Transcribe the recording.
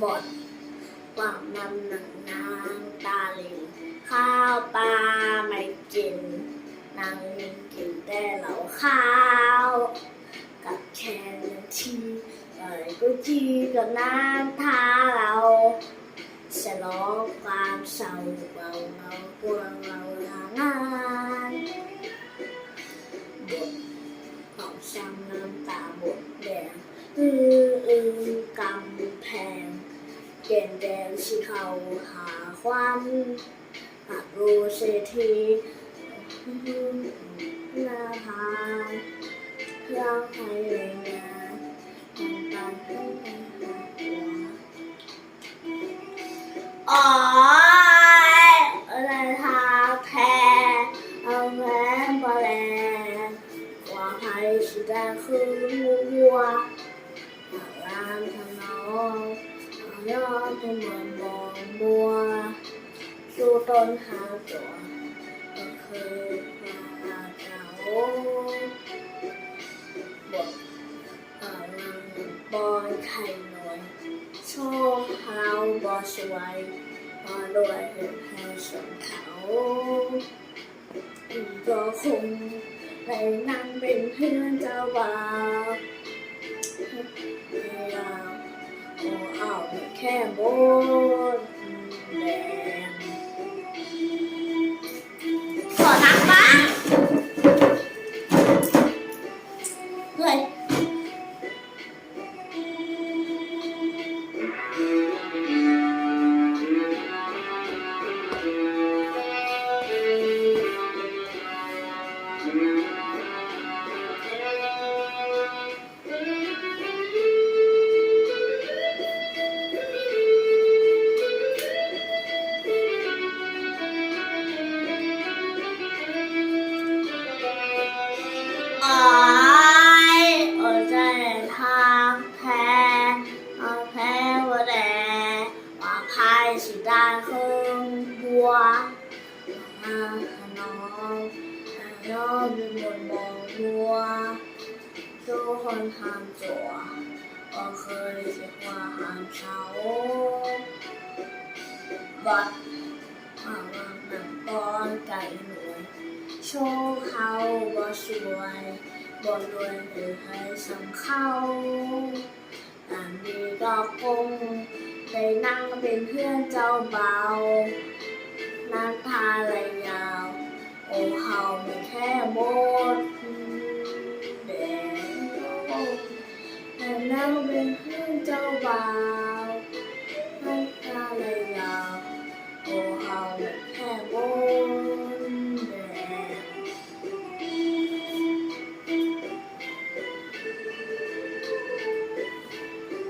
หมดวามนำหนังนางตาลิงข้าวปลาไม่กินนางกินแต่เหล้าข้าว กับแค่เรื่องที่อะไรก็จีกับน้ำทาเราฉลองความเศร้าเราเรากลัวเราลางานบทของช้ำน้ำตาบทแดงอืออือกำแพง เกณฑ์แดงที่เขาหาควันหากรูเสียทีนาพานอยากให้แรงงานทำตามให้แรงงานตัวอ๋ออะไรทาแพ้เอาแม่บอแลว่าไพ่สีแดงคือวัว ยอดเป็นเหมือนบองบัวดูต้นหาตัวก็คือว่าเจ้าบทเอ่อลังบอยไข่หน้อยโชว์เราบอสวยบอรวยเห็นให้สมเขาอีกก็คงไปนั่งเป็นเพื่อนเจ้าบ่าวเราโอ้เอา แค่บนแดงขอทักบ้างเฮ้ยไน้องเป็นบนบองบัวทุกคนทำจัวก็เคยเสียว่าหามเขาบัดห่างหนังตอนไก่หน่ยโชว์เขาบ่สวยบ่รวยหรือให้สำเข้าอันนี้ก็คงได้นั่งเป็นเพื่อนเจ้าเบา นักทาไรยา โอ้เฮาไม่แค่บดแดงแต่นั่งเป็นเพื่อนเจ้าบานักทาไรยาว